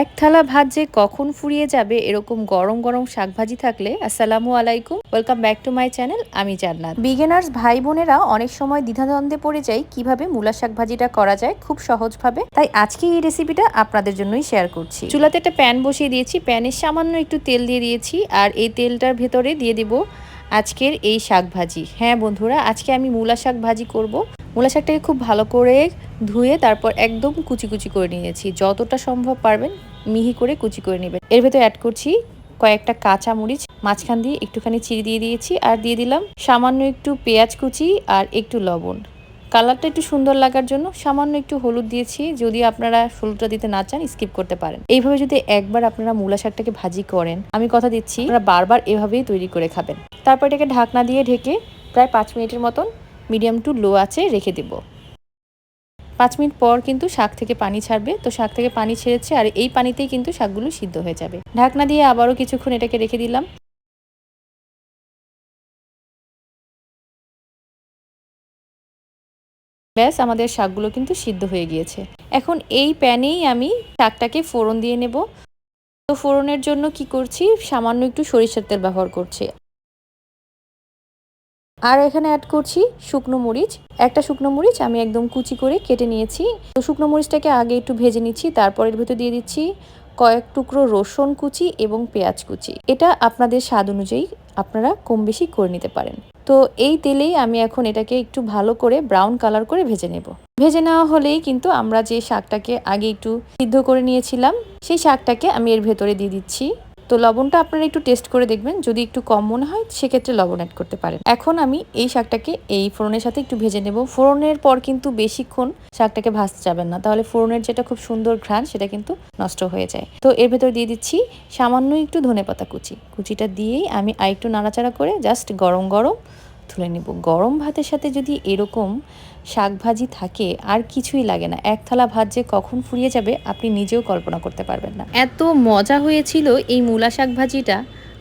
এক থালা ভাত যে কখন ফুরিয়ে যাবে এরকম গরম গরম শাকভাজি থাকলে আসসালামু আলাইকুম welcome back to my channel আমি জান্নাত। বিগিনার্স ভাই বোনেরা অনেক সময় দ্বিধাদ্বন্দ্বে পড়ে যায় কীভাবে মূলা শাক ভাজিটা করা যায় খুব সহজভাবে। তাই আজকে এই রেসিপিটা আপনাদের জন্যই শেয়ার করছি। চুলাতে একটা প্যান বসিয়ে দিয়েছি প্যানে সামান্য একটু তেল দিয়ে দিয়েছি আর এই তেলটার ভেতরে দিয়ে দিব আজকের এই শাক ভাজি হ্যাঁ বন্ধুরা আজকে আমি মূলা শাক ভাজি করব। মূলা শাকটাকে খুব ভালো করে ধুয়ে তারপর একদম কুচি কুচি করে নিয়েছি। যতটা সম্ভব পারবেন মিহি করে কুচি করে নেবেন। এর ভেতর অ্যাড করছি কয়েকটা কাঁচা মরিচ, মাঝখান দিয়ে একটুখানি চিড়ি দিয়ে দিয়েছি আর দিয়ে দিলাম সামান্য একটু পেঁয়াজ কুচি আর একটু লবণ। কালারটা একটু সুন্দর লাগার জন্য সামান্য একটু হলুদ দিয়েছি, যদি আপনারা হলুদটা দিতে না চান স্কিপ করতে পারেন। এইভাবে যদি একবার আপনারা মূলা শাকটাকে ভাজি করেন, আমি কথা দিচ্ছি, আপনারা বারবার এভাবেই তৈরি করে খাবেন। তারপর এটাকে ঢাকনা দিয়ে ঢেকে প্রায় পাঁচ মিনিটের মতন মিডিয়াম টু লো আছে রেখে দেবো। পাঁচ মিনিট পর কিন্তু শাক থেকে পানি ছাড়বে। তো শাক থেকে পানি ছেড়েছে আর এই পানিতেই কিন্তু শাকগুলো সিদ্ধ হয়ে যাবে। ঢাকনা দিয়ে আবারও কিছুক্ষণ এটাকে রেখে দিলাম। ব্যাস, আমাদের শাকগুলো কিন্তু সিদ্ধ হয়ে গিয়েছে। এখন এই প্যানেই আমি শাকটাকে ফোড়ন দিয়ে নেব। তো ফোড়নের জন্য কি করছি? সামান্য একটু সরিষার তেল ব্যবহার করছি। আর এখানে অ্যাড করছি শুকনো মরিচ। একটা শুকনো মরিচ আমি একদম কুচি করে কেটে নিয়েছি। তো শুকনো মরিচটাকে আগে একটু ভেজে নিচ্ছি, তারপর এর ভেতর দিয়ে দিচ্ছি কয়েক টুকরো রসুন কুচি এবং পেঁয়াজ কুচি। এটা আপনাদের স্বাদ অনুযায়ী আপনারা কম বেশি করে নিতে পারেন। তো এই তেলেই আমি এখন এটাকে একটু ভালো করে ব্রাউন কালার করে ভেজে নেব। ভেজে নেওয়া হলেই কিন্তু আমরা যে শাকটাকে আগে একটু সিদ্ধ করে নিয়েছিলাম, সেই শাকটাকে আমি এর ভেতরে দিয়ে দিচ্ছি। তো লবণটা আপনারা একটু টেস্ট করে দেখবেন। যদি একটু কম মনে হয়, সেক্ষেত্রে লবণ অ্যাড করতে পারেন। এখন আমি এই শাকটাকে এই ফোড়নের সাথে একটু ভেজে নেব। ফোড়নের পর কিন্তু বেশিক্ষণ শাকটাকে ভাজতে যাবেন না। তাহলে ফোড়নের যেটা খুব সুন্দর ঘ্রাণ, সেটা কিন্তু নষ্ট হয়ে যায়। তো এর ভেতর দিয়ে দিচ্ছি সামান্য একটু ধনে পাতা কুচি। কুচিটা দিয়েই আমি আর একটু নাড়াচাড়া করে জাস্ট গরম গরম তুলে নেব। গরম ভাতের সাথে যদি এরকম শাক ভাজি থাকে, আর কিছুই লাগে না। এক থালা ভাত যে কখন ফুরিয়ে যাবে, আপনি নিজেও কল্পনা করতে পারবেন না। এত মজা হয়েছিল এই মূলা শাক ভাজিটা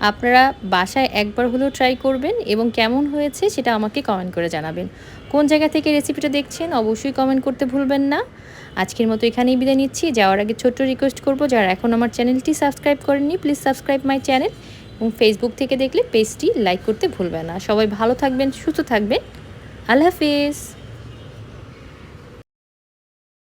আপনারা বাসায় একবার হলেও ট্রাই করবেন এবং কেমন হয়েছে সেটা আমাকে কমেন্ট করে জানাবেন। কোন জায়গা থেকে রেসিপিটা দেখছেন, অবশ্যই কমেন্ট করতে ভুলবেন না। আজকের মতো এখানেই বিদায় নিচ্ছি। যাওয়ার আগে ছোট্ট রিকোয়েস্ট করব, যারা এখন আমার চ্যানেলটি সাবস্ক্রাইব করেননি প্লিজ সাবস্ক্রাইব মাই চ্যানেল এবং ফেসবুক থেকে দেখলে পেজটি লাইক করতে ভুলবে না। সবাই ভালো থাকবেন, সুস্থ থাকবেন। আল্লাহ হাফিজ।